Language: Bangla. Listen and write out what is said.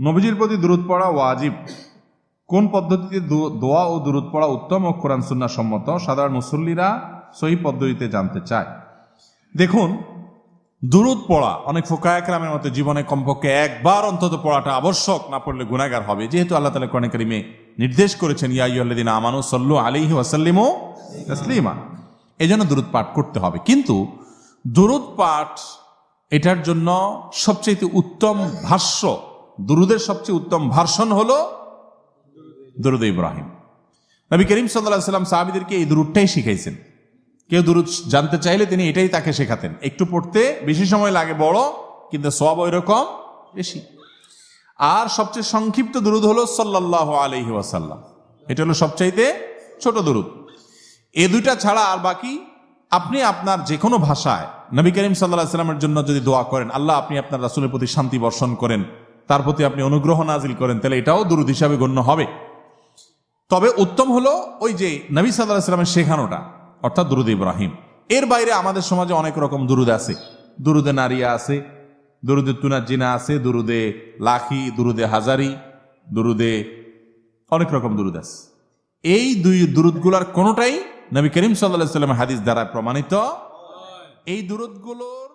নবীজির প্রতি দূরত পড়া ওয়াজিব। কোন পদ্ধতিতে দোয়া ও দূরত পড়া উত্তম ও কোরআন সুন্না সম্মত, সাধারণ মুসল্লিরা সহি পদ্ধতিতে জানতে চায়। দেখুন, দুরুদ পড়া অনেক ফোকায়করামের মতো জীবনে কমপক্ষে একবার অন্তত পড়াটা আবশ্যক, না পড়লে গুণাগার হবে। যেহেতু আল্লাহ তালা কোরআন কারিমে নির্দেশ করেছেন ইয়াইয়াল্লাদিন আমানু সল্লু আলিহি ওয়াসাল্লিমু তসলিমা। এই জন্য দুরুদ পাঠ করতে হবে। কিন্তু দুরুদ পাঠ এটার জন্য সবচেয়ে উত্তম ভাষ্য দুরুদের সবচেয়ে উত্তম ভার্সন হলো দুরুদ ইব্রাহিম। নবী করিম সাল্লাম সাহাবিদেরকে এই দুরুদটাই শিখাইছেন। কেউ দুরুদ জানতে চাইলে তিনি এটাই তাকে শেখাতেন। একটু পড়তে বেশি সময় লাগে বড়, কিন্তু সব ওই রকম বেশি। আর সবচেয়ে সংক্ষিপ্ত দুরুদ হলো সাল্লাহ আলহি ওয়াসাল্লাম। এটা হলো সবচাইতে ছোট দুরুদ। এ দুইটা ছাড়া আর বাকি আপনি আপনার যে কোনো ভাষায় নবী করিম সাল্লাহ সাল্লামের জন্য যদি দোয়া করেন, আল্লাহ আপনি আপনার রাসুলের প্রতি শান্তি বর্ষণ করেন। তার প্রতি আপনি অনুগ্রহ নাজিল করেন, তাহলে এটাও দুরুদ হিসাবে গণ্য হবে। তবে উত্তম হলো ওই যে নবী সাল্লাহ সাল্লামের শেখানোটা, অর্থাৎ দুরুদ ইব্রাহিম। এর বাইরে আমাদের সমাজে অনেক রকম দুরুদ আছে। দুরুদে নারিয়া আছে, দুরুদে তুনাজিনা আছে, দুরুদে লাখি, দুরুদে হাজারি, দুরুদে অনেক রকম দুরুদ আছে। এই দুই দুরুদগুলার কোনোটাই নবী করিম সাল্লাহ সাল্লামের হাদিস দ্বারা প্রমাণিত। এই দুরুদগুলোর